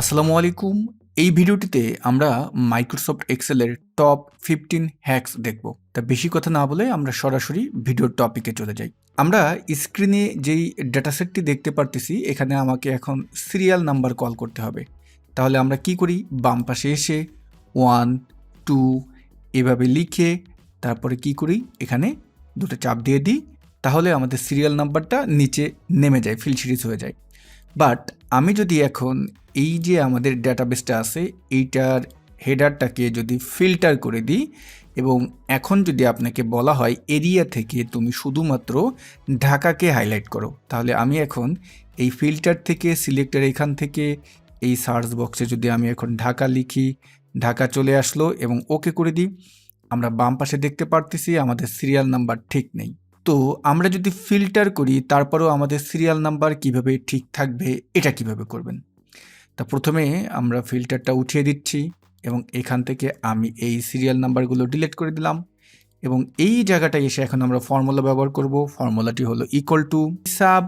আসসালামু আলাইকুম। এই ভিডিওটিতে আমরা মাইক্রোসফট এক্সেলের টপ ফিফটিন হ্যাকস দেখব। তা বেশি কথা না বলে আমরা সরাসরি ভিডিওর টপিকে চলে যাই। আমরা স্ক্রিনে যেই ডেটাসেটটি দেখতে পারতেছি, এখানে আমাকে এখন সিরিয়াল নাম্বার কল করতে হবে। তাহলে আমরা কি করি? বাম পাশে এসে ওয়ান টু এভাবে লিখে তারপরে কি করি? এখানে দুটো চাপ দিয়ে দিই। তাহলে আমাদের সিরিয়াল নাম্বারটা নিচে নেমে যায় ফিল সিরিজ হয়ে যায়। বাট আমি যদি এখন এই যে আমাদের ডাটাবেসটা আছে, এইটার হেডারটাকে যদি ফিল্টার করে দিই এবং এখন যদি আপনাকে বলা হয় এরিয়া থেকে তুমি শুধুমাত্র ঢাকাকে হাইলাইট করো, তাহলে আমি এখন এই ফিল্টার থেকে সিলেক্টের এখান থেকে এই সার্চ বক্সে যদি আমি এখন ঢাকা লিখি, ঢাকা চলে আসলো এবং ওকে করে দিই, আমরা বাম পাশে দেখতে পারতেছি, আমাদের সিরিয়াল নাম্বার ঠিক নেই। তো আমরা যদি ফিল্টার করি, তারপরেও আমাদের সিরিয়াল নাম্বার কীভাবে ঠিক থাকবে, এটা কীভাবে করবেন? তা প্রথমে আমরা ফিল্টারটা উঠিয়ে দিচ্ছি এবং এখান থেকে আমি এই সিরিয়াল নাম্বারগুলো ডিলিট করে দিলাম এবং এই জায়গাটায় এসে এখন আমরা ফর্মুলা ব্যবহার করব। ফর্মুলাটি হলো equal to sub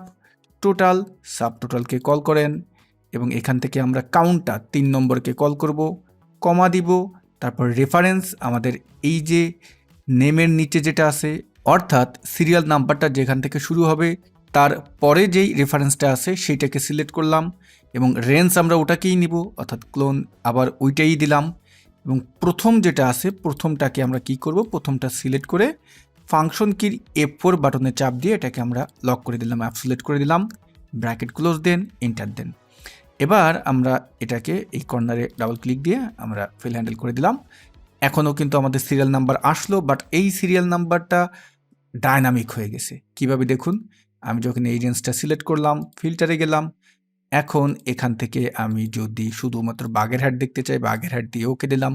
total sub টোটালকে call করেন এবং এখান থেকে আমরা কাউন্টার তিন নম্বরকে কল করব কমা দিব, তারপর রেফারেন্স আমাদের এই যে নেমের নিচে যেটা আছে অর্থাৎ সিরিয়াল নাম্বারটা যেখান থেকে শুরু হবে, তার পরে যেই রেফারেন্সটা আছে সেইটাকে সিলেক্ট করলাম এবং রেঞ্জ আমরা ওটাকেই নিব, অর্থাৎ ক্লোন আবার ওইটাই দিলাম এবং প্রথম যেটা আছে প্রথমটাকে আমরা কি করব? প্রথমটা সিলেক্ট করে ফাংশন কির এফ ফোর বাটনে চাপ দিয়ে এটাকে আমরা লক করে দিলাম অ্যাপসুলেট করে দিলাম ব্র্যাকেট ক্লোজ দেন এন্টার দেন এবার আমরা এটাকে এই কর্নারে ডাবল ক্লিক দিয়ে আমরা ফিল হ্যান্ডেল করে দিলাম। এখনও কিন্তু আমাদের সিরিয়াল নাম্বার আসলো বাট এই সিরিয়াল নাম্বারটা ডায়নামিক হয়ে গেছে। কীভাবে দেখুন? আমি যখন এই সিলেক্ট করলাম, ফিল্টারে গেলাম, এখন এখান থেকে আমি যদি শুধুমাত্র বাগের হাট দেখতে চাই বাগের হাট দিয়ে ওকে দিলাম।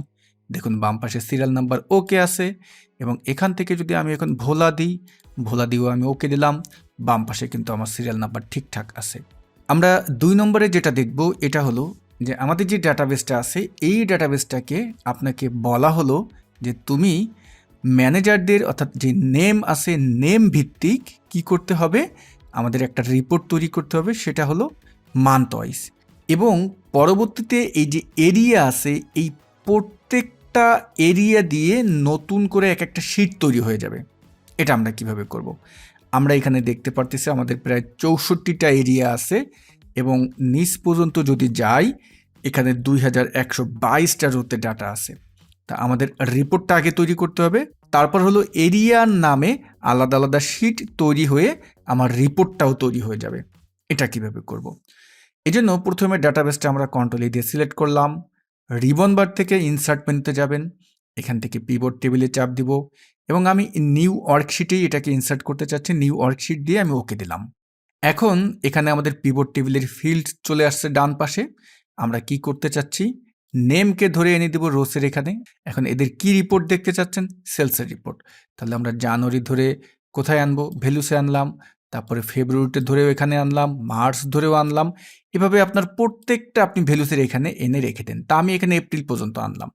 দেখুন, বাম পাশে সিরিয়াল নাম্বার ওকে আছে এবং এখান থেকে যদি আমি এখন ভোলা দিই, ভোলা দিয়েও আমি ওকে দিলাম, বাম পাশে কিন্তু আমার সিরিয়াল নাম্বার ঠিকঠাক আছে। আমরা দুই নম্বরে যেটা দেখব, এটা হলো যে আমাদের যে ডাটাবেসটা আছে, এই ডাটাবেসটাকে আপনাকে বলা হলো যে তুমি ম্যানেজারদের, অর্থাৎ যে নেম আছে, নেম ভিত্তিক কি করতে হবে? আমাদের একটা রিপোর্ট তৈরি করতে হবে, সেটা হলো মান্থ ওয়াইজ এবং পরবর্তীতে এই যে এরিয়া আছে, এই প্রত্যেকটা এরিয়া দিয়ে নতুন করে এক একটা শিট তৈরি হয়ে যাবে। এটা আমরা কীভাবে করব। আমরা এখানে দেখতে পারতেছি আমাদের প্রায় চৌষট্টিটা এরিয়া আছে এবং নিচ পর্যন্ত যদি যাই, এখানে দুই হাজার একশো বাইশটা রোতে ডাটা আছে। তা আমাদের রিপোর্টটা আগে তৈরি করতে হবে। তারপর হলো এরিয়ার নামে আলাদা আলাদা শিট তৈরি হয়ে আমার রিপোর্টটাও তৈরি হয়ে যাবে। এটা কীভাবে করব। এই জন্য প্রথমে ডাটাবেসটা আমরা কন্ট্রোল দিয়ে সিলেক্ট করলাম। রিবন বার থেকে ইনসার্ট মেনুতে যাবেন। এখান থেকে পিবোর্ড টেবিলে চাপ দিব এবং আমি নিউ ওয়ার্কশিটেই এটাকে ইনসার্ট করতে চাচ্ছি। নিউ ওয়ার্কশিট দিয়ে আমি ওকে দিলাম। এখন এখানে আমাদের পিবোর্ড টেবিলের ফিল্ড চলে আসছে ডান পাশে। আমরা কি করতে চাচ্ছি? নেমকে ধরে এনে দেবো রোসের এখানে। এখন এদের কি রিপোর্ট দেখতে চাচ্ছেন? সেলসের রিপোর্ট তাহলে আমরা জানুয়ারি ধরে কোথায় আনব? ভ্যালুসে আনলাম, তারপরে ফেব্রুয়ারিতে ধরেও এখানে আনলাম মার্চ ধরেও আনলাম। এভাবে আপনার প্রত্যেকটা আপনি ভ্যালুসের এখানে এনে রেখে দেন। তা আমি এখানে এপ্রিল পর্যন্ত আনলাম।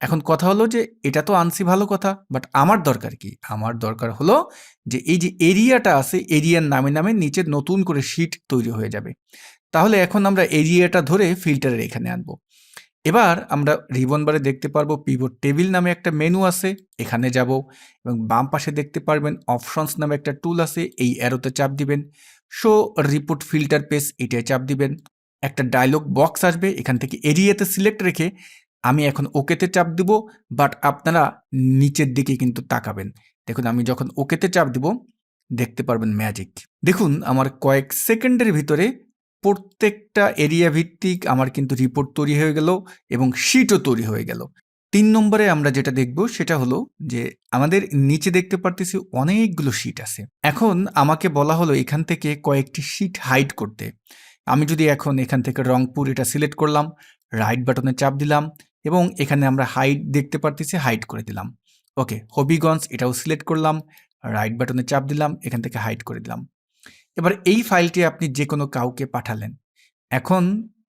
এখন কথা হলো যে, এটা তো আনছি ভালো কথা বাট আমার দরকার কি? আমার দরকার হলো যে, এই যে এরিয়াটা আছে এরিয়ার নামে নামে নিচে নতুন করে শিট তৈরি হয়ে যাবে। তাহলে এখন আমরা এরিয়াটা ধরে ফিল্টারের এখানে আনব। এবার আমরা রিবন বারে দেখতে পারব পিভট টেবিল নামে একটা মেনু আছে, এখানে যাব। এবং বাম পাশে দেখতে পারবেন অপশনস নামে একটা টুল আছে, এই অ্যারোতে চাপ দিবেন। শো রিপোর্ট ফিল্টার পেজ এটায় চাপ দিবেন। একটা ডায়লগ বক্স আসবে, এখান থেকে এরিয়াতে সিলেক্ট রেখে আমি এখন ওকেতে চাপ দিব বাট আপনারা নিচের দিকে কিন্তু তাকাবেন। দেখুন, আমি যখন ওকেতে চাপ দিব, দেখতে পারবেন ম্যাজিক দেখুন, আমার কয়েক সেকেন্ডের ভিতরে প্রত্যেকটা এরিয়া ভিত্তিক আমার কিন্তু রিপোর্ট তৈরি হয়ে গেল এবং শিটও তৈরি হয়ে গেল। তিন নম্বরে আমরা যেটা দেখব সেটা হলো যে আমাদের নিচে দেখতে পারতেছি অনেকগুলো শিট আছে। এখন আমাকে বলা হলো এখান থেকে কয়েকটি শিট হাইড করতে। আমি যদি এখন এখান থেকে রংপুর এটা সিলেক্ট করলাম রাইট বাটনে চাপ দিলাম এবং এখানে আমরা হাইট দেখতে পারতেছি হাইড করে দিলাম। ওকে হবিগঞ্জ এটাও সিলেক্ট করলাম রাইট বাটনে চাপ দিলাম, এখান থেকে হাইড করে দিলাম। এবার এই ফাইলটি আপনি যে কোনো কাউকে পাঠালেন। এখন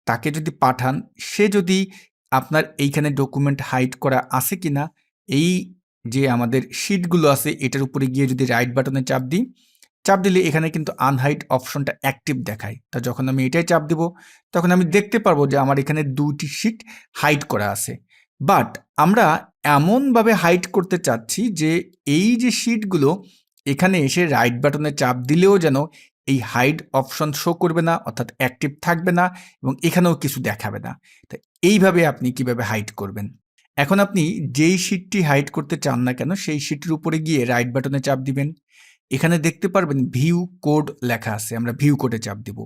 তাকে যদি পাঠান, সে যদি আপনার এইখানে ডকুমেন্ট হাইড করা আছে কি না এই যে আমাদের শিটগুলো আছে, এটার উপরে গিয়ে যদি রাইট বাটনে চাপ দিই, চাপ দিলে এখানে কিন্তু আনহাইড অপশনটা অ্যাক্টিভ দেখায়। তা যখন আমি এটাই চাপ দিব, তখন আমি দেখতে পারব যে আমার এখানে দুইটি শিট হাইড করা আছে। বাট আমরা এমনভাবে হাইড করতে চাচ্ছি যে এই যে শিটগুলো এখানে এসে রাইট বাটনে চাপ দিলেও যেন এই হাইড অপশন শো করবে না, অর্থাৎ অ্যাক্টিভ থাকবে না এবং এখানেও কিছু দেখাবে না। তো এইভাবে আপনি কীভাবে হাইড করবেন? এখন আপনি যেই শিটটি হাইড করতে চান না কেন, সেই শিটের উপরে গিয়ে রাইট বাটনে চাপ দিবেন। এখানে দেখতে পারবেন ভিউ কোড লেখা আছে, আমরা ভিউ কোডে চাপ দিব।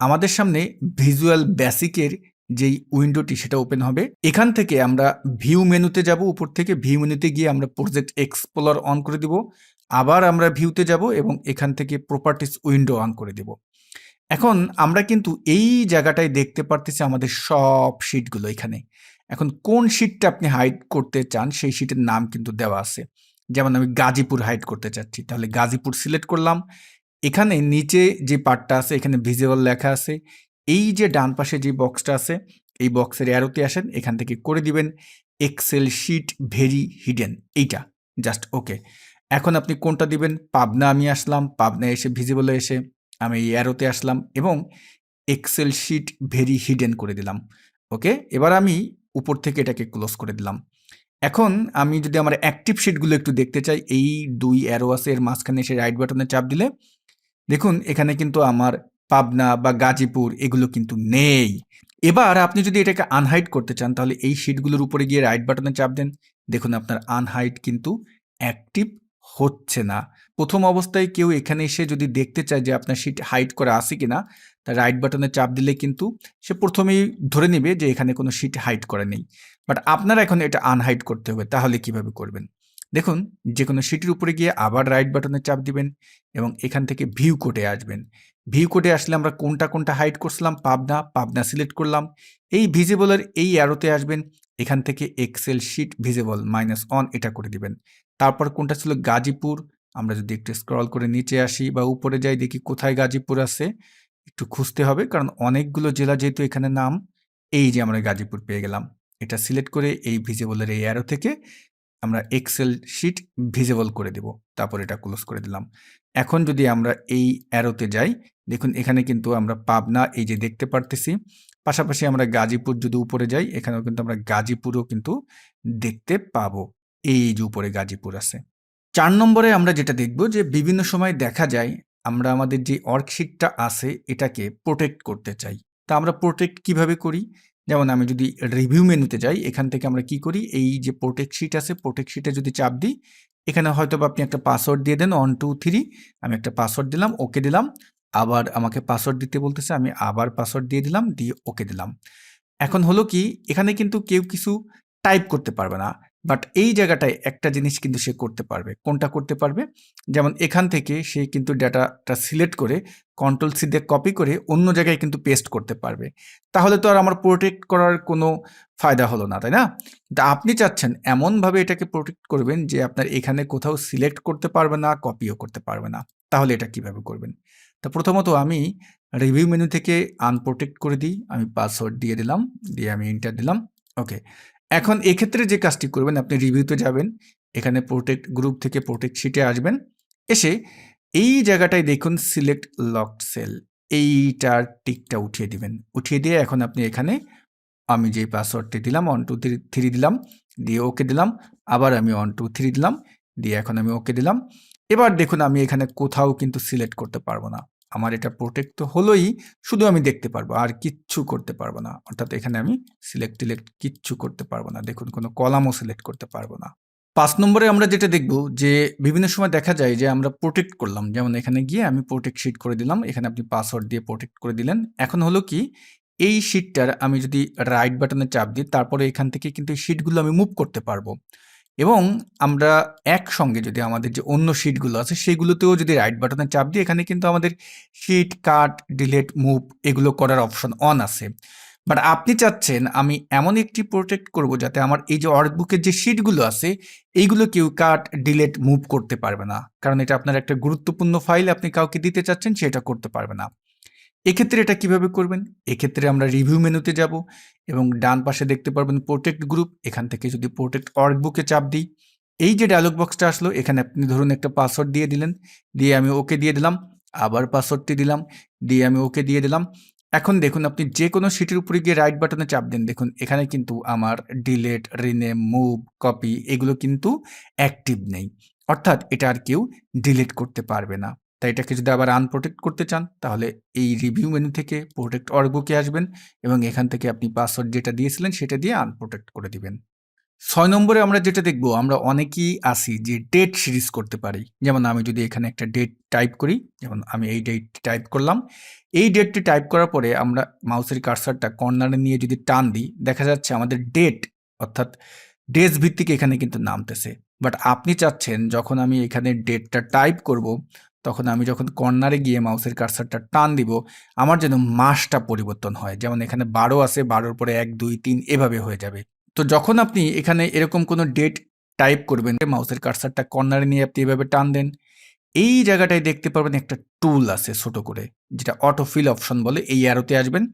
আমাদের সামনে ভিজুয়াল বেসিকের যেই উইন্ডোটি সেটা ওপেন হবে। এখান থেকে আমরা ভিউ মেনুতে যাব, উপর থেকে ভিউ মেনুতে গিয়ে আমরা প্রজেক্ট এক্সপ্লোর অন করে দিব। আবার আমরা ভিউতে যাব এবং এখান থেকে প্রপার্টিস উইন্ডো অন করে দেব। এখন আমরা কিন্তু এই জায়গাটায় দেখতে পারতেছি আমাদের সব শিটগুলো এখানে। এখন কোন শিটটা আপনি হাইড করতে চান সেই শিটের নাম কিন্তু দেওয়া আছে। যেমন আমি গাজীপুর হাইড করতে চাচ্ছি, তাহলে গাজীপুর সিলেক্ট করলাম। এখানে নিচে যে পার্টটা আছে, এখানে ভিজিবল লেখা আছে। এই যে ডান পাশে যে বক্সটা আছে, এই বক্সের অ্যারোতে আসেন, এখান থেকে করে দিবেন এক্সেল শিট ভেরি হিডেন এইটা জাস্ট ওকে এখন আপনি কোনটা দিবেন? পাবনা আমি আসলাম পাবনা এসে ভিজিবলে এসে আমি অ্যারোতে আসলাম এবং এক্সেল শিট ভেরি হিডেন করে দিলাম ওকে এবার আমি উপর থেকে এটাকে ক্লোজ করে দিলাম। এখন আমি যদি আমার অ্যাক্টিভ শিটগুলো একটু দেখতে চাই, এই দুই অ্যারো আছে, এর মাঝখানে এসে রাইট বাটনে চাপ দিলে, দেখুন এখানে কিন্তু আমার পাবনা বা গাজীপুর এগুলো কিন্তু নেই। এবার আপনি যদি এটাকে আনহাইড করতে চান, তাহলে এই শিটগুলোর উপরে গিয়ে রাইট বাটনে চাপ দেন। দেখুন আপনার আনহাইড কিন্তু অ্যাক্টিভ হচ্ছে না। প্রথম অবস্থায় কেউ এখানে এসে যদি দেখতে চায় যে আপনার সিট হাইড করা আছে কিনা তা রাইট বাটনে চাপ দিলে কিন্তু সে প্রথমেই ধরে নেবে যে এখানে কোনো সিট হাইড করে নেই। বাট আপনারা এখন এটা আনহাইড করতে হবে, তাহলে কীভাবে করবেন? দেখুন, যে কোনো শিটের উপরে গিয়ে আবার রাইট বাটনে চাপ দিবেন এবং এখান থেকে ভিউ কোডে আসবেন। ভিউ কোডে আসলে আমরা কোনটা কোনটা হাইড করছিলাম, পাবনা পাবনা সিলেক্ট করলাম। এই ভিজিবলের এই অ্যারোতে আসবেন, এখান থেকে Excel sheet visible minus on এটা করে দিবেন। তারপর কোনটা ছিল গাজীপুর, আমরা যদি একটু স্ক্রল করে নিচে আসি বা উপরে যাই দেখি কোথায় গাজীপুর আছে, একটু খুঁজতে হবে কারণ অনেকগুলো জেলা যেহেতু এখানে নাম, এই যে আমরা গাজীপুর পেয়ে গেলাম। এটা সিলেক্ট করে এই ভিজিবলের এই অ্যারো থেকে আমরা এক্সেল শিট ভিজিবল করে দেব, তারপর এটা ক্লোজ করে দিলাম। এখন যদি আমরা এই অ্যারোতে যাই, দেখুন এখানে কিন্তু আমরা পাবনা এই যে দেখতে পারতেছি, পাশাপাশি আমরা গাজীপুর যদি উপরে যাই, এখানেও কিন্তু আমরা গাজীপুরও কিন্তু দেখতে পাবো। এই যে উপরে গাজীপুর আছে। চার নম্বরে আমরা যেটা দেখব যে বিভিন্ন সময় দেখা যায় আমরা আমাদের যে অর্কশিটটা আছে এটাকে প্রোটেক্ট করতে চাই। তা আমরা প্রোটেক্ট কীভাবে করি? যেমন আমি যদি রিভিউ মেনুতে যাই, এখান থেকে আমরা কি করি? এই যে প্রোটেক্ট শিট আছে প্রোটেক্ট শিটে যদি চাপ দিই, এখানে হয়তো আপনি একটা পাসওয়ার্ড দিয়ে দেন ওয়ান টু থ্রি আমি একটা পাসওয়ার্ড দিলাম ওকে দিলাম, আবার আমাকে পাসওয়ার্ড দিতে বলতেছে, আমি আবার পাসওয়ার্ড দিয়ে দিলাম, দিয়ে ওকে দিলাম। এখন হলো কি, এখানে কিন্তু কেউ কিছু টাইপ করতে পারবে না। বাট এই জায়গাটায় একটা জিনিস কিন্তু সে করতে পারবে। কোনটা করতে পারবে? যেমন এখান থেকে সে কিন্তু ডাটাটা সিলেক্ট করে কন্ট্রোল সি দিয়ে কপি করে অন্য জায়গায় কিন্তু পেস্ট করতে পারবে। তাহলে তো আর আমার প্রোটেক্ট করার কোনো ফায়দা হলো না, তাই না? তা আপনি চাচ্ছেন এমনভাবে এটাকে প্রোটেক্ট করবেন যে আপনার এখানে কোথাও সিলেক্ট করতে পারবে না কপিও করতে পারবে না। তাহলে এটা কীভাবে করবেন? তা প্রথমত আমি রিভিউ মেনু থেকে আনপ্রোটেক্ট করে দিই। আমি পাসওয়ার্ড দিয়ে দিলাম, দিয়ে আমি ইন্টার দিলাম। ওকে এখন এক্ষেত্রে যে কাজটি করবেন, আপনি রিভিউতে যাবেন, এখানে প্রোটেক্ট গ্রুপ থেকে প্রোটেক্ট শিটে আসবেন, এসে এই জায়গাটায় দেখুন সিলেক্ট লকড সেল এইটার টিকটা উঠিয়ে দিবেন। উঠিয়ে দিয়ে এখন আপনি এখানে আমি যে পাসওয়ার্ডটি দিলাম ওয়ান টু থ্রি থ্রি দিলাম, দিয়ে ওকে দিলাম, আবার আমি ওয়ান টু থ্রি দিলাম, দিয়ে এখন আমি ওকে দিলাম। এবার দেখুন আমি এখানে কোথাও কিন্তু সিলেক্ট করতে পারব না। আমার এটা প্রোটেক্ট তো হলোই, শুধু আমি দেখতে পারব, আর কিচ্ছু করতে পারব না। অর্থাৎ এখানে আমি সিলেক্ট টিলেক্ট কিচ্ছু করতে পারব না। দেখুন, কোনো কলামও সিলেক্ট করতে পারব না। পাঁচ নম্বরে আমরা যেটা দেখব যে, বিভিন্ন সময় দেখা যায় যে, আমরা প্রোটেক্ট করলাম। যেমন এখানে গিয়ে আমি প্রোটেক্ট শিট করে দিলাম, এখানে আপনি পাসওয়ার্ড দিয়ে প্রোটেক্ট করে দিলেন। এখন হলো কি, এই শিটটার আমি যদি রাইট বাটনে চাপ দিই, তারপরে এখান থেকে কিন্তু এই শিটগুলো আমি মুভ করতে পারব। এবং আমরা একসঙ্গে যদি আমাদের যে অন্য শিটগুলো আছে, সেগুলোতেও যদি রাইট বাটনে চাপ দিই, এখানে কিন্তু আমাদের শিট কাট ডিলেট মুভ এগুলো করার অপশন অন আছে। বাট আপনি চাচ্ছেন আমি এমন একটি প্রোটেক্ট করব যাতে আমার এই যে ওয়ার্কবুকের যে শিটগুলো আছে, এইগুলো কেউ কাট ডিলেট মুভ করতে পারবে না। কারণ এটা আপনার একটা গুরুত্বপূর্ণ ফাইল আপনি কাউকে দিতে চাচ্ছেন, সেটা করতে পারবে না। এক্ষেত্রে এটা কীভাবে করবেন? এক্ষেত্রে আমরা রিভিউ মেনুতে যাব এবং ডান পাশে দেখতে পারবেন প্রোটেক্ট গ্রুপ এখান থেকে যদি প্রোটেক্ট ওয়ার্কবুকে চাপ দিই, এই যে ডায়লগ বক্সটা আসলো, এখানে আপনি ধরুন একটা পাসওয়ার্ড দিয়ে দিলেন, দিয়ে আমি ওকে দিয়ে দিলাম, আবার পাসওয়ার্ডটি দিলাম, দিয়ে আমি ওকে দিয়ে দিলাম। এখন দেখুন আপনি যে কোনো সিটির উপরে গিয়ে রাইট বাটনে চাপ দেন। দেখুন, এখানে কিন্তু আমার ডিলেট রিনেম মুভ কপি এগুলো কিন্তু অ্যাক্টিভ নেই। অর্থাৎ এটা আর কেউ ডিলিট করতে পারবে না। তাই এটাকে যদি আবার আনপ্রোটেক্ট করতে চান, তাহলে এই রিভিউ মেনু থেকে প্রোটেক্ট অর্গকে আসবেন এবং এখান থেকে আপনি পাসওয়ার্ড যেটা দিয়েছিলেন সেটা দিয়ে আনপ্রোটেক্ট করে দিবেন। ছয় নম্বরে আমরা যেটা দেখব, আমরা অনেকেই আসি যে ডেট সিরিজ করতে পারি। যেমন আমি যদি এখানে একটা ডেট টাইপ করি, যেমন আমি এই ডেট টাইপ করলাম, এই ডেটটি টাইপ করার পরে আমরা মাউসের কার্সারটা কর্নারে নিয়ে যদি টান দিই, দেখা যাচ্ছে আমাদের ডেট অর্থাৎ ডেজ ভিত্তিক এখানে কিন্তু নামতেছে। বাট আপনি চাচ্ছেন, যখন আমি এখানে ডেটটা টাইপ করব তখন আমি যখন কর্নারে গিয়ে মাউসের কার্সারটা টান দিব, আমার যেন মাসটা পরিবর্তন হয়। যেমন এখানে বারো আছে, বারোর পরে এক, দুই, তিন এভাবে হয়ে যাবে। তো যখন আপনি এখানে এরকম কোনো ডেট টাইপ করবেন মাউসের কার্সারটা কর্নারে নিয়ে আপনি এভাবে টান দেন, এই জায়গাটায় দেখতে পারবেন একটা টুল আছে ছোট করে, যেটা অটো ফিল অপশন বলে এই অ্যারোতে আসবেন।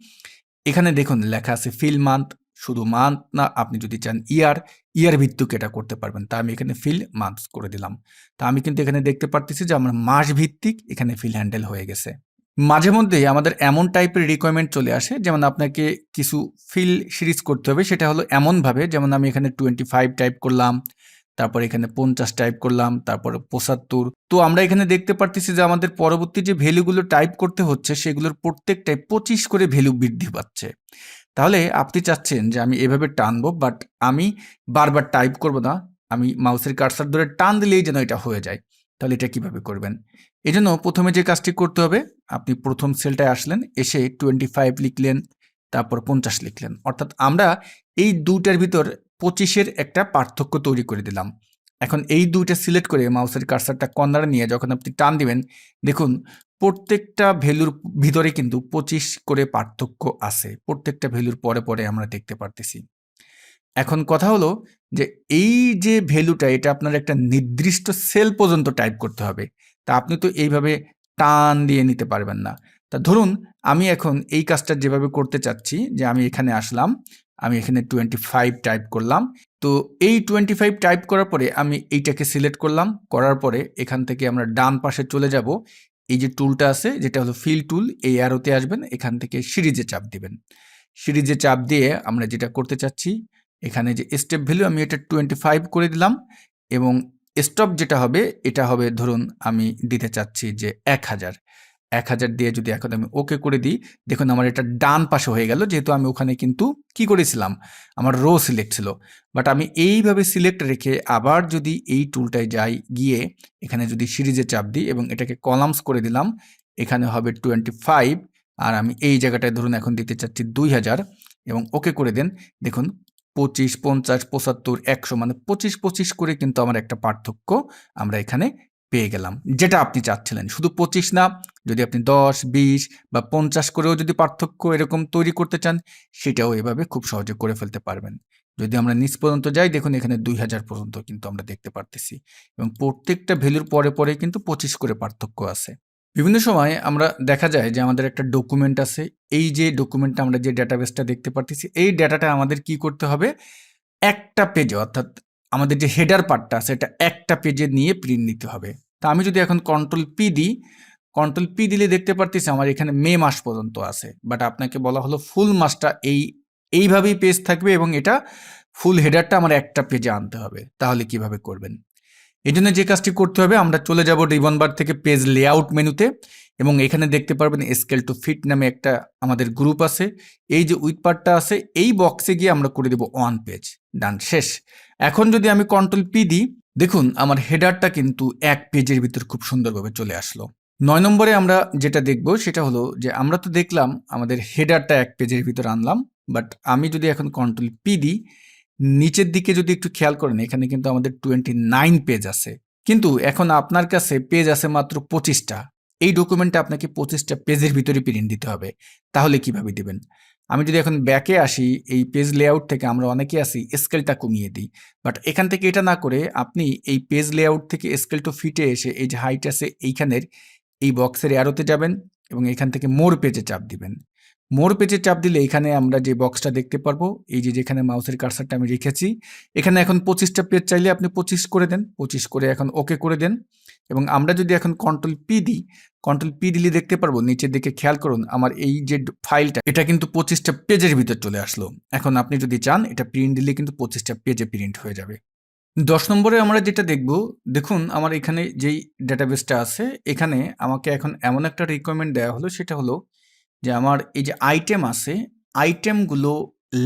এখানে দেখুন লেখা আছে ফিল মান্থ শুধু মান্থ না, আপনি যদি চান ইয়ার ইয়ার ভিত্তিক এটা করতে পারবেন। তা আমি এখানে ফিল মান্থস করে দিলাম। তা আমি কিন্তু এখানে দেখতে পারতেছি যে আমার মাস ভিত্তিক এখানে ফিল হ্যান্ডেল হয়ে গেছে। মাঝে মধ্যে আমাদের এমন টাইপের রিকোয়ারমেন্ট চলে আসে, যেমন আপনাকে কিছু ফিল সিরিজ করতে হবে, সেটা হলো এমনভাবে, যেমন আমি এখানে টোয়েন্টি ফাইভ টাইপ করলাম, তারপর এখানে পঞ্চাশ টাইপ করলাম, তারপর পঁচাত্তর। তো আমরা এখানে দেখতে পারতেছি যে আমাদের পরবর্তী যে ভ্যালুগুলো টাইপ করতে হচ্ছে, সেগুলোর প্রত্যেকটাই পঁচিশ করে ভ্যালু বৃদ্ধি পাচ্ছে। তাহলে আপনি চাচ্ছেন যে আমি এভাবে টানবো বাট আমি বারবার টাইপ করব না। আমি মাউসের কার্সার ধরে টান দিলেই যেন এটা হয়ে যায়। তাহলে এটা কীভাবে করবেন? এই জন্য প্রথমে যে কাজটি করতে হবে, আপনি প্রথম সেলটায় আসলেন, এসে টোয়েন্টি ফাইভ লিখলেন, তারপর পঞ্চাশ লিখলেন। অর্থাৎ আমরা এই দুটার ভিতর পঁচিশের একটা পার্থক্য তৈরি করে দিলাম। এখন এই দুইটা সিলেক্ট করে মাউসের কার্সারটা কর্নারে নিয়ে যখন আপনি টান দিবেন, দেখুন প্রত্যেকটা ভ্যালুর ভিতরে কিন্তু পঁচিশ করে পার্থক্য আছে। প্রত্যেকটা ভ্যালুর পরে পরে আমরা দেখতে পারতেছি। এখন কথা হলো যে এই যে ভ্যালুটা, এটা আপনার একটা নির্দিষ্ট সেল পর্যন্ত টাইপ করতে হবে। তা আপনি তো এইভাবে টান দিয়ে নিতে পারবেন না। তা ধরুন, আমি এখন এই কাজটা যেভাবে করতে চাচ্ছি, যে আমি এখানে আসলাম, আমি এখানে টোয়েন্টি ফাইভ টাইপ করলাম। তো এই টোয়েন্টি ফাইভ টাইপ করার পরে আমি এইটাকে সিলেক্ট করলাম। করার পরে এখান থেকে আমরা ডান পাশে চলে যাব। এই যে টুলটা আছে, যেটা হলো ফিল টুল এই অ্যারোতে আসবেন, এখান থেকে সিরিজে চাপ দিবেন। সিরিজে চাপ দিয়ে আমরা যেটা করতে চাচ্ছি, এখানে যে স্টেপ ভ্যালু আমি এটা টোয়েন্টি ফাইভ করে দিলাম এবং স্টপ যেটা হবে, এটা হবে ধরুন আমি দিতে চাচ্ছি যে এক হাজার। এক হাজার দিয়ে যদি এখন আমি ওকে করে দিই, দেখুন আমার এটা ডান পাশে হয়ে গেল, যেহেতু আমি ওখানে কিন্তু কি করেছিলাম? আমার রো সিলেক্ট ছিল। বাট আমি এইভাবে সিলেক্ট রেখে আবার যদি এই টুলটায় যাই, গিয়ে এখানে যদি সিরিজে চাপ দিই এবং এটাকে কলামস করে দিলাম, এখানে হবে টোয়েন্টি ফাইভ আর আমি এই জায়গাটায় ধরুন এখন দিতে চাচ্ছি দুই হাজার এবং ওকে করে দেন। দেখুন, পঁচিশ, পঞ্চাশ, পঁচাত্তর, একশো মানে পঁচিশ পঁচিশ করে কিন্তু আমার একটা পার্থক্য আমরা এখানে পেয়ে গেলাম, যেটা আপনি চাচ্ছিলেন। শুধু পঁচিশ না, যদি আপনি দশ, বিশ বা পঞ্চাশ করেও যদি পার্থক্য এরকম তৈরি করতে চান, সেটাও এভাবে খুব সহজে করে ফেলতে পারবেন। যদি আমরা নিচ পর্যন্ত যাই, দেখুন এখানে দুই হাজার পর্যন্ত কিন্তু আমরা দেখতে পারতেছি এবং প্রত্যেকটা ভ্যালুর পরে পরে কিন্তু পঁচিশ করে পার্থক্য আছে। বিভিন্ন সময় আমরা দেখা যায় যে আমাদের একটা ডকুমেন্ট আছে, এই যে ডকুমেন্টটা আমরা যে ডেটাবেসটা দেখতে পারতেছি, এই ডেটাটা আমাদের কি করতে হবে? একটা পেজে অর্থাৎ আমাদের যে হেডার পার্টটা এটা একটা পেজে নিয়ে প্রিন্ট নিতে হবে। তা আমি যদি এখন কন্ট্রোল পি দিই কন্ট্রোল পি দিলে দেখতে পারতেছি আমার এখানে মে মাস পর্যন্ত আছে। বাট আপনাকে বলা হলো ফুল মাসটা এই, এইভাবেই পেজ থাকবে এবং এটা ফুল হেডারটা আমার একটা পেজে আনতে হবে। তাহলে কীভাবে করবেন? এই জন্য যে কাজটি করতে হবে, আমরা চলে যাব রিবন বার থেকে পেজ লেআউট মেনুতে এবং এখানে দেখতে পারবেন স্কেল টু ফিট নামে একটা আমাদের গ্রুপ আছে। এই যে উইথ পার্টটা আছে, এই বক্সে গিয়ে আমরা করে দেব ওয়ান পেজ ডান শেষ। এখন যদি আমি কন্ট্রোল পি দিই, দেখুন আমার হেডারটা কিন্তু এক পেজের ভিতর খুব সুন্দরভাবে চলে আসলো। নয় নম্বরে আমরা যেটা দেখব সেটা হলো যে আমরা তো দেখলাম আমাদের হেডারটা এক পেজের ভিতর আনলাম বাট আমি যদি এখন কন্ট্রোল পি দিই, নিচের দিকে যদি একটু খেয়াল করেন, এখানে কিন্তু আমাদের টোয়েন্টি নাইন পেজ আছে। কিন্তু এখন আপনার কাছে পেজ আছে মাত্র পঁচিশটা। এই ডকুমেন্টটা আপনাকে পঁচিশটা পেজের ভিতরে প্রিন্ট দিতে হবে। তাহলে কীভাবে দিবেন? আমি যদি এখন ব্যাকে আসি, এই পেজ লেআউট থেকে আমরা অনেকে আসি স্কেলটা কমিয়ে দিই। বাট এখান থেকে এটা না করে আপনি এই পেজ লেআউট থেকে স্কেল টু ফিটে এসে, এই যে হাইট আছে, এইখানের এই বক্সের অ্যারোতে যাবেন এবং এখান থেকে মোর পেজে চাপ দিবেন। মোর পেজে চাপ দিলে এখানে আমরা যে বক্সটা দেখতে পারব, এই যে যেখানে মাউসের কার্সারটা আমি রেখেছি, এখানে এখন পঁচিশটা পেজ চাইলে আপনি পঁচিশ করে দেন, পঁচিশ করে এখন ওকে করে দেন। এবং আমরা যদি এখন কন্ট্রোল পি দিই কন্ট্রোল পি দিলে দেখতে পারব, নিচের দিকে খেয়াল করুন, আমার এই যে ফাইলটা এটা কিন্তু পঁচিশটা পেজের ভিতর চলে আসলো। এখন আপনি যদি চান, এটা প্রিন্ট দিলে কিন্তু পঁচিশটা পেজে প্রিন্ট হয়ে যাবে। দশ নম্বরে আমরা যেটা দেখব, দেখুন আমার এখানে যেই ডেটাবেসটা আছে, এখানে আমাকে এখন এমন একটা রিকোয়ারমেন্ট দেওয়া হলো, সেটা হলো যে আমার এই যে আইটেম আছে আইটেমগুলো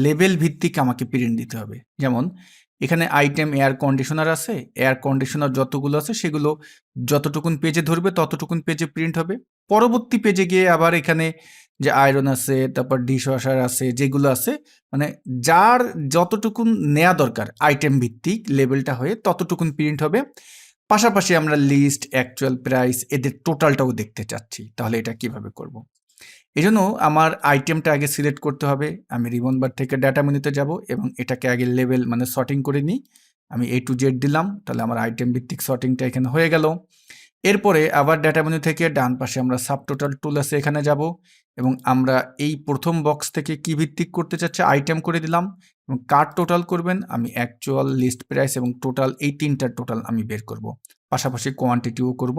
লেভেল ভিত্তিক আমাকে প্রিন্ট দিতে হবে। যেমন, এখানে আইটেম এয়ার কন্ডিশনার আছে এয়ার কন্ডিশনার যতগুলো আছে সেগুলো যতটুকুন পেজে ধরবে ততটুকুন পেজে প্রিন্ট হবে। পরবর্তী পেজে গিয়ে আবার এখানে যে আয়রন আছে, তারপর ডিশ ওয়াশার আছে, যেগুলো আছে মানে যার যতটুকুন নেওয়া দরকার আইটেম ভিত্তিক লেভেলটা হয়ে ততটুকুন প্রিন্ট হবে। পাশাপাশি আমরা লিস্ট অ্যাকচুয়াল প্রাইস এদের টোটালটাও দেখতে চাচ্ছি। তাহলে এটা কীভাবে করব। এই জন্য আমার আইটেমটা আগে সিলেক্ট করতে হবে। আমি রিবন বার থেকে ডাটা মেনুতে যাব এবং এটাকে আগে লেভেল মানে শর্টিং করে নিই। আমি এ টু জেড দিলাম, তাহলে আমার আইটেম ভিত্তিক শর্টিংটা এখানে হয়ে গেল। এরপরে আবার ডাটা মেনু থেকে ডান পাশে আমরা সাব টোটাল টুল আছে এখানে যাব এবং আমরা এই প্রথম বক্স থেকে কি ভিত্তিক করতে চাচ্ছে আইটেম করে দিলাম এবং কার টোটাল করবেন? আমি অ্যাকচুয়াল লিস্ট প্রাইস এবং টোটাল এই তিনটার টোটাল আমি বের করব। পাশাপাশি কোয়ান্টিটিও করব।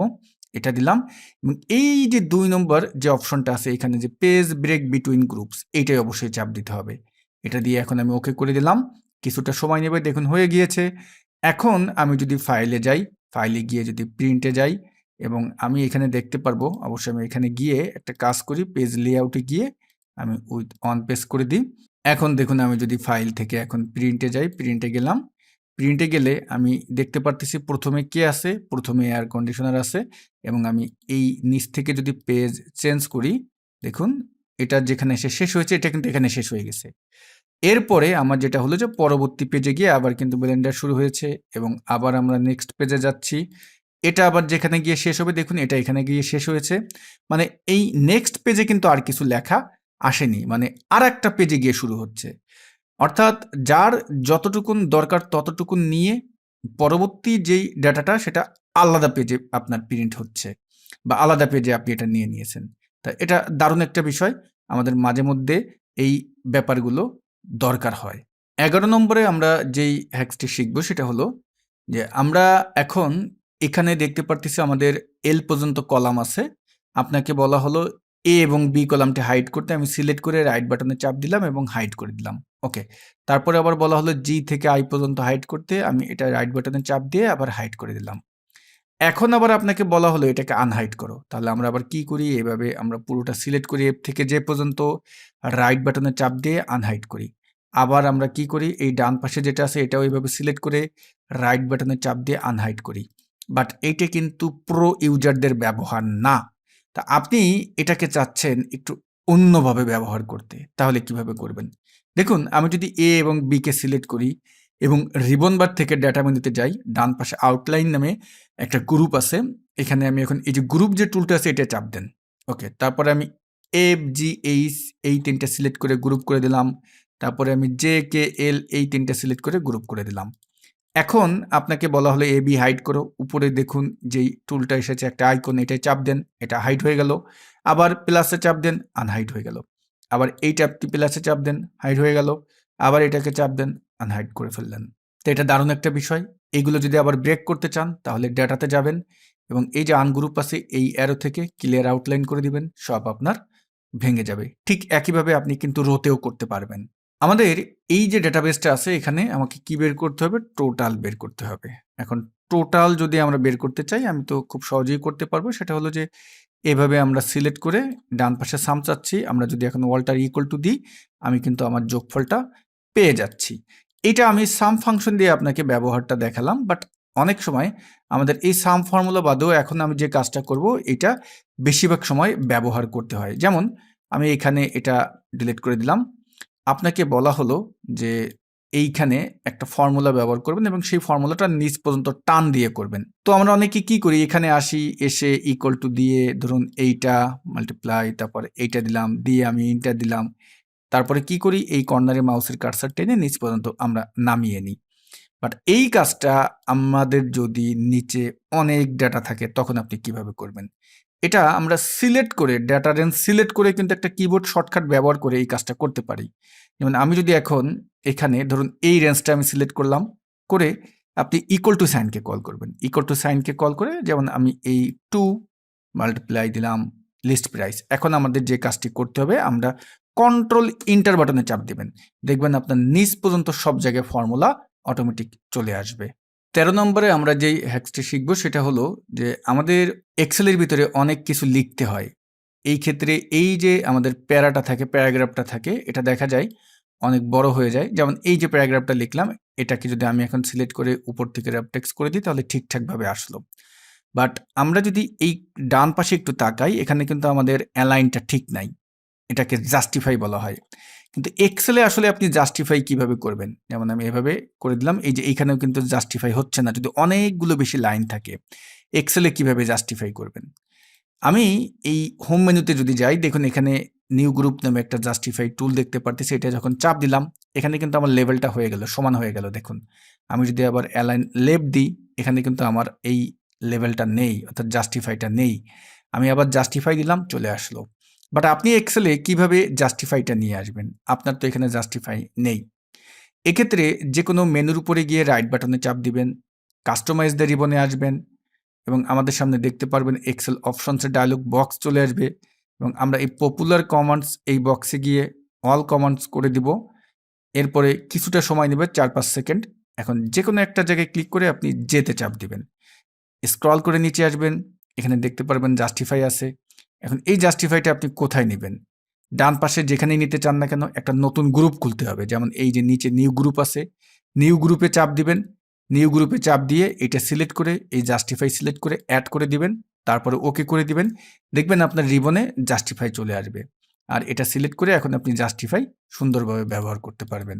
এটা দিলাম। এবং এই যে দুই নম্বর যে অপশনটা আছে, এখানে যে পেজ ব্রেক বিটুইন গ্রুপস এইটাই অবশ্যই চাপ দিতে হবে। এটা দিয়ে এখন আমি ওকে করে দিলাম। কিছুটা সময় নেবে, দেখুন হয়ে গিয়েছে। এখন আমি যদি ফাইলে যাই ফাইলে গিয়ে যদি প্রিন্টে যাই, এবং আমি এখানে দেখতে পারব, অবশ্যই আমি এখানে গিয়ে একটা কাজ করি পেজ লেআউটে গিয়ে আমি উইথ অন পেজ করে দিই। এখন দেখুন, আমি যদি ফাইল থেকে এখন প্রিন্টে যাই প্রিন্টে গেলাম। প্রিন্টে গেলে আমি দেখতে পারতেছি প্রথমে কে আছে, প্রথমে এয়ার কন্ডিশনার আছে এবং আমি এই নিচ থেকে যদি পেজ চেঞ্জ করি, দেখুন এটা যেখানে এসে শেষ হয়েছে, এটা কিন্তু এখানে শেষ হয়ে গেছে। এরপরে আমার যেটা হলো যে পরবর্তী পেজে গিয়ে আবার কিন্তু ব্লেন্ডার শুরু হয়েছে এবং আবার আমরা নেক্সট পেজে যাচ্ছি। এটা আবার যেখানে গিয়ে শেষ হবে, দেখুন এটা এখানে গিয়ে শেষ হয়েছে। মানে এই নেক্সট পেজে কিন্তু আর কিছু লেখা আসেনি মানে আর একটা পেজে গিয়ে শুরু হচ্ছে। অর্থাৎ যার যতটুকুন দরকার ততটুকুন নিয়ে পরবর্তী যেই ডাটাটা সেটা আলাদা পেজে আপনার প্রিন্ট হচ্ছে বা আলাদা পেজে আপনি এটা নিয়ে নিয়েছেন। তা এটা দারুণ একটা বিষয়। আমাদের মাঝে মধ্যে এই ব্যাপারগুলো দরকার হয়। এগারো নম্বরে আমরা যেই হ্যাক্সটি শিখব সেটা হলো যে আমরা এখন এখানে দেখতে পারতেছি আমাদের এল পর্যন্ত কলাম আছে। আপনাকে বলা হলো এ এবং বি কলামটি হাইড করতে। আমি সিলেক্ট করে রাইট বাটনে চাপ দিলাম এবং হাইড করে দিলাম। ওকে তারপরে আবার বলা হলো জি থেকে আই পর্যন্ত হাইড করতে। আমি এটা রাইট বাটনে চাপ দিয়ে আবার হাইড করে দিলাম। এখন আবার আপনাকে বলা হলো এটাকে আনহাইড করো। তাহলে আমরা আবার কি করি? এভাবে আমরা পুরোটা সিলেক্ট করি এফ থেকে যে পর্যন্ত। রাইট বাটনে চাপ দিয়ে আনহাইড করি। আবার আমরা কি করি? এই ডান পাশে যেটা আছে, এটাও এইভাবে সিলেক্ট করে রাইট বাটনে চাপ দিয়ে আনহাইড করি। বাট এইটা কিন্তু প্রো ইউজারদের ব্যবহার না। তা আপনি এটাকে চাচ্ছেন একটু অন্যভাবে ব্যবহার করতে। তাহলে কীভাবে করবেন? দেখুন, আমি যদি এ এবং বি কে সিলেক্ট করি এবং রিবন বার থেকে ডেটা মেনুতে যাই, ডান পাশে আউটলাইন নামে একটা গ্রুপ আছে, এখানে আমি এখন এই যে গ্রুপ যে টুলটা আছে, এটা চাপ দেন। ওকে তারপরে আমি এফ জি এইচ এই তিনটা সিলেক্ট করে গ্রুপ করে দিলাম। তারপরে আমি জে কে এল এই তিনটা সিলেক্ট করে গ্রুপ করে দিলাম। এখন আপনাকে বলা হলো বি হাইড করো। উপরে দেখুন যেই টুলটা এসেছে, একটা আইকন এটা চাপ দেন, এটা হাইড হয়ে গেল। আবার প্লাসে চাপ দেন আনহাইড হয়ে গেল। আবার এই ট্যাপটি প্লাসে চাপ দেন হাইড হয়ে গেল। আবার এটাকে চাপ দেন আনহাইড করে ফেললেন। তো এটা দারুণ একটা বিষয়। এইগুলো যদি আবার ব্রেক করতে চান, তাহলে ডেটাতে যাবেন এবং এই যে আনগ্রুপ আছে, এই অ্যারো থেকে ক্লিয়ার আউটলাইন করে দিবেন, সব আপনার ভেঙে যাবে। ঠিক একইভাবে আপনি কিন্তু রোতেও করতে পারবেন। আমাদের এই যে ডেটাবেসটা আছে, এখানে আমাকে কি বের করতে হবে? টোটাল বের করতে হবে। এখন টোটাল যদি আমরা বের করতে চাই, আমি তো খুব সহজেই করতে পারব। সেটা হলো যে এভাবে আমরা সিলেক্ট করে ডান পাশে সাম চাচ্ছি। আমরা যদি এখন ওয়ালটার ইকুয়াল টু দিই, আমি কিন্তু আমার যোগফলটা পেয়ে যাচ্ছি। এটা আমি সাম ফাংশন দিয়ে আপনাকে ব্যবহারটা দেখালাম বাট অনেক সময় আমাদের এই সাম ফর্মুলা বাদেও এখন আমি যে কাজটা করব, এটা বেশিরভাগ সময় ব্যবহার করতে হয়। যেমন, আমি এখানে এটা ডিলিট করে দিলাম। আপনাকে বলা হলো যে এইখানে একটা ফর্মুলা ব্যবহার করবেন এবং সেই ফর্মুলাটা নিচ পর্যন্ত টান দিয়ে করবেন। তো আমরা অনেকে কি করি, এখানে আসি, এসে ইকুয়াল টু দিয়ে ধরুন এইটা মাল্টিপ্লাই তারপর এইটা দিলাম, দিয়ে আমি ইনটা দিলাম। তারপরে কি করি, এই কর্নারে মাউসের কার্সার টেনে নিচ পর্যন্ত আমরা নামিয়ে নিই। বাট এই কাজটা আমাদের যদি নিচে অনেক ডাটা থাকে, তখন আপনি কীভাবে করবেন? এটা আমরা সিলেক্ট করে ডাটা রেঞ্জ সিলেক্ট করে কিন্তু একটা কিবোর্ড শর্টকাট ব্যবহার করে এই কাজটা করতে পারি। যেমন আমি যদি এখন এখানে ধরুন এই রেঞ্জটা আমি সিলেক্ট করলাম, করে আপনি ইকুয়াল টু সাইনকে কল করবেন। ইকুয়াল টু সাইনকে কল করে যেমন আমি এই টু মাল্টিপ্লাই দিলাম লিস্ট প্রাইস এখন আমাদের যে কাজটি করতে হবে, আমরা কন্ট্রোল ইন্টার বাটনে চাপ দিবেন। দেখবেন আপনার নিচ পর্যন্ত সব জায়গায় ফর্মুলা অটোমেটিক চলে আসবে। তেরো নম্বরে আমরা যেই হ্যাক্সটি শিখব সেটা হলো যে আমাদের এক্সেলের ভিতরে অনেক কিছু লিখতে হয়। এই ক্ষেত্রে এই যে আমাদের প্যারাটা থাকে, প্যারাগ্রাফটা থাকে, এটা দেখা যায় অনেক বড় হয়ে যায়। যেমন এই যে প্যারাগ্রাফটা লিখলাম, এটাকে যদি আমি এখন সিলেক্ট করে উপর থেকে র্যাপটেক্স করে দিই, তাহলে ঠিকঠাকভাবে আসলো। বাট আমরা যদি এই ডান পাশে একটু তাকাই, এখানে কিন্তু আমাদের অ্যালাইনটা ঠিক নাই। এটাকে জাস্টিফাই বলা হয়। কিন্তু এক্সেলে আসলে আপনি জাস্টিফাই কীভাবে করবেন? যেমন আমি এভাবে করে দিলাম, এই যে এইখানেও কিন্তু জাস্টিফাই হচ্ছে না। যদি অনেকগুলো বেশি লাইন থাকে, এক্সেলে কীভাবে জাস্টিফাই করবেন? আমি এই হোম মেনুতে যদি যাই, দেখুন এখানে নিউ গ্রুপ নামে একটা জাস্টিফাই টুল দেখতে পারতেছি। এটা যখন চাপ দিলাম, এখানে কিন্তু আমার লেভেলটা হয়ে গেল, সমান হয়ে গেল, দেখুন। আমি যদি আবার অ্যালাইন লেফট দিই, এখানে কিন্তু আমার এই লেভেলটা নেই, অর্থাৎ জাস্টিফাইটা নেই। আমি আবার জাস্টিফাই দিলাম, চলে আসলো। বাট আপনি এক্সেলে কীভাবে জাস্টিফাইটা নিয়ে আসবেন? আপনার তো এখানে জাস্টিফাই নেই। এক্ষেত্রে যে কোনো মেনুর উপরে গিয়ে রাইট বাটনে চাপ দিবেন কাস্টমাইজ দ্য রিবনে আসবেন এবং আমাদের সামনে দেখতে পারবেন এক্সেল অপশনসের ডায়লগ বক্স চলে আসবে এবং আমরা এই পপুলার কমান্ডস এই বক্সে গিয়ে অল কমান্ডস করে দিব। এরপরে কিছুটা সময় নেবে, চার পাঁচ সেকেন্ড এখন যে কোনো একটা জায়গায় ক্লিক করে আপনি যেতে চাপ দিবেন। স্ক্রল করে নিচে আসবেন, এখানে দেখতে পারবেন জাস্টিফাই আছে। এখন এই জাস্টিফাইটা আপনি কোথায় নেবেন? ডান পাশে যেখানেই নিতে চান না কেন, একটা নতুন গ্রুপ খুলতে হবে। যেমন এই যে নিচে নিউ গ্রুপ আছে নিউ গ্রুপে চাপ দিবেন নিউ গ্রুপে চাপ দিয়ে এটা সিলেক্ট করে, এই জাস্টিফাই সিলেক্ট করে অ্যাড করে দিবেন, তারপরে ওকে করে দিবেন। দেখবেন আপনার রিবনে জাস্টিফাই চলে আসবে। আর এটা সিলেক্ট করে এখন আপনি জাস্টিফাই সুন্দরভাবে ব্যবহার করতে পারবেন।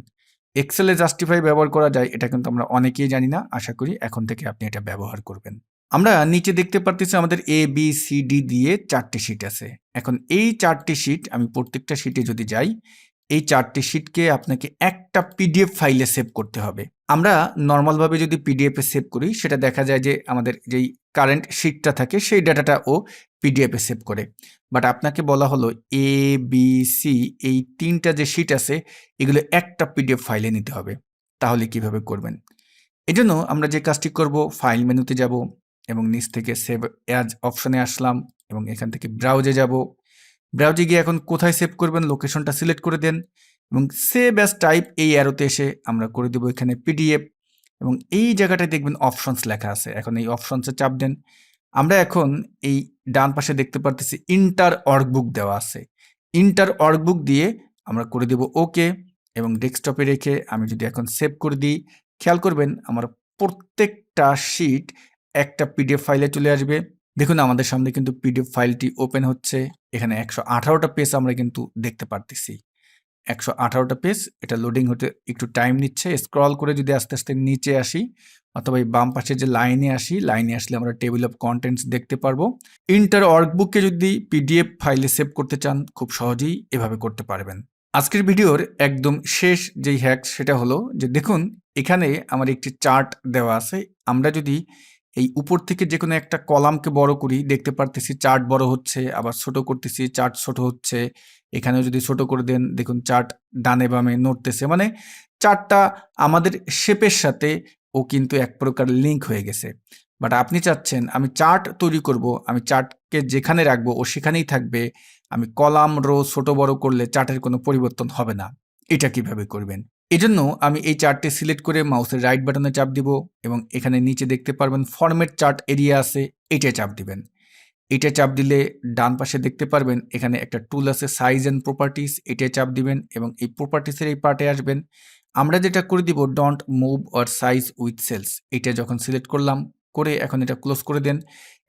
এক্সেলে জাস্টিফাই ব্যবহার করা যায়, এটা কিন্তু আমরা অনেকেই জানি না, আশা করি এখন থেকে আপনি এটা ব্যবহার করবেন। আমরা নিচে দেখতে পারতেছি আমাদের এ বি সি ডি দিয়ে চারটে শিট আছে। এখন এই চারটি শিট আমি প্রত্যেকটা শিটে যদি যাই এই চারটি শিটকে আপনাকে একটা পিডিএফ ফাইলে সেভ করতে হবে। আমরা নর্মালভাবে যদি পিডিএফে সেভ করি, সেটা দেখা যায় যে আমাদের যেই কারেন্ট শিটটা থাকে, সেই ডাটাটা ও পিডিএফে সেভ করে। বাট আপনাকে বলা হলো এ বি সি এই তিনটা যে শিট আছে, এগুলো একটা পিডিএফ ফাইলে নিতে হবে। তাহলে কীভাবে করবেন? এজন্য আমরা যে কাজটি করব ফাইল মেনুতে যাব এবং নিচ থেকে সেভ অ্যাজ অপশনে আসলাম এবং এখান থেকে ব্রাউজে যাব। ব্রাউজে গিয়ে এখন কোথায় সেভ করবেন লোকেশনটা সিলেক্ট করে দেন এবং সেভ অ্যাজ টাইপ এই অ্যারোতে এসে আমরা করে দেবো এখানে পিডিএফ এবং এই জায়গাটায় দেখবেন অপশনস লেখা আছে। এখন এই অপশনসে চাপ দেন। আমরা এখন এই ডান পাশে দেখতে পারতেছি ইন্টার ওয়ার্কবুক দেওয়া আছে। ইন্টার ওয়ার্কবুক দিয়ে আমরা করে দেব ওকে এবং ডেস্কটপে রেখে আমি যদি এখন সেভ করে দিই, খেয়াল করবেন আমার প্রত্যেকটা শিট একটা পিডিএফ ফাইলে চলে আসবে। দেখুন, আমাদের সামনে কিন্তু পিডিএফ ফাইলটি ওপেন হচ্ছে। এখানে একশো আঠারোটা পেজ আমরা কিন্তু দেখতে পারতেছি। একশো আঠারোটা পেজ, এটা লোডিং হতে একটু টাইম নিচ্ছে। স্ক্রল করে যদি আস্তে আস্তে নিচে আসি অথবা এই বাম পাশে যে লাইনে আসি, লাইনে আসলে আমরা টেবিল অফ কন্টেন্টস দেখতে পারব। ইন্টার ওয়ার্কবুককে যদি পিডিএফ ফাইলে সেভ করতে চান, খুব সহজেই এভাবে করতে পারবেন। আজকের ভিডিওর একদম শেষ যেই হ্যাক, সেটা হলো যে দেখুন, এখানে আমার একটি চার্ট দেওয়া আছে। আমরা যদি এই উপর থেকে যে কোনো একটা কলামকে বড় করি, দেখতে পারতেছি চার্ট বড় হচ্ছে, আবার ছোট করতেছি চার্ট ছোট হচ্ছে। এখানেও যদি ছোট করে দেন, দেখুন চার্ট ডানে বামে নড়তেছে। মানে চার্টটা আমাদের শেপের সাথে ও কিন্তু এক প্রকার লিঙ্ক হয়ে গেছে। বাট আপনি চাচ্ছেন, আমি চার্ট তৈরি করব, আমি চার্টকে যেখানে রাখব ও সেখানেই থাকবে, আমি কলাম রো ছোট বড় করলে চার্টের কোনো পরিবর্তন হবে না। এটা কীভাবে করবেন? এজন্য আমি এই চার্টটি সিলেক্ট করে মাউসের রাইট বাটনে চাপ দিব এবং এখানে নিচে দেখতে পারবেন ফরম্যাট চার্ট এরিয়া আছে এটা চাপ দিবেন। এটা চাপ দিলে ডান পাশে দেখতে পারবেন এখানে একটা টুল আছে সাইজ অ্যান্ড প্রপার্টিস এটা চাপ দিবেন এবং এই প্রপার্টিসের এই পার্টে আসবেন। আমরা যেটা করে দিব don't move or size with cells এটা যখন সিলেক্ট করলাম, করে এখন এটা ক্লোজ করে দেন।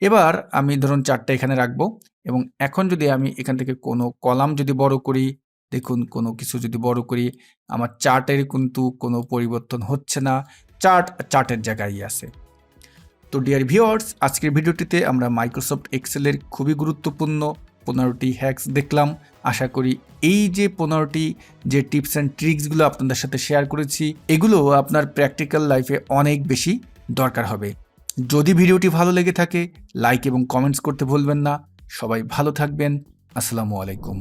এবার আমি ধরুন চারটা এখানে রাখব এবং এখন যদি আমি এখান থেকে কোনো কলাম যদি বড় করি দেখুন, কোনো কিছু যদি বড় করি, আমার চার্টের কিন্তু কোনো পরিবর্তন হচ্ছে না। চার্ট চার্টের জায়গায় আছে। তো ডিয়ার ভিওয়ার্স আজকের ভিডিওটিতে আমরা মাইক্রোসফট এক্সেলের খুবই গুরুত্বপূর্ণ পনেরোটি হ্যাক্স দেখলাম। আশা করি এই যে পনেরোটি যে টিপস অ্যান্ড ট্রিক্সগুলো আপনাদের সাথে শেয়ার করেছি, এগুলো আপনার প্র্যাকটিক্যাল লাইফে অনেক বেশি দরকার হবে। যদি ভিডিওটি ভালো লেগে থাকে লাইক এবং কমেন্টস করতে ভুলবেন না। সবাই ভালো থাকবেন। আসসালামু আলাইকুম।